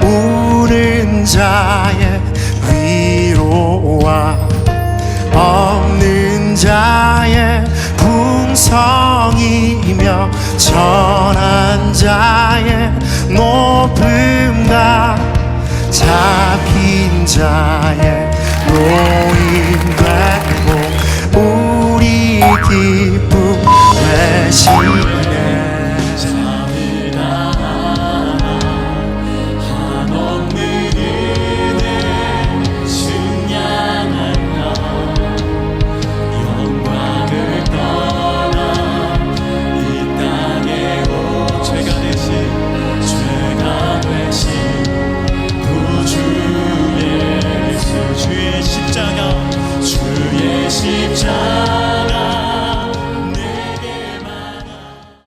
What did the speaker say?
우는 자의 위로와 없는 자의 풍성이며 천한 자의 높음과 잡힌 자의 노인 되고 우리 기쁨 되시네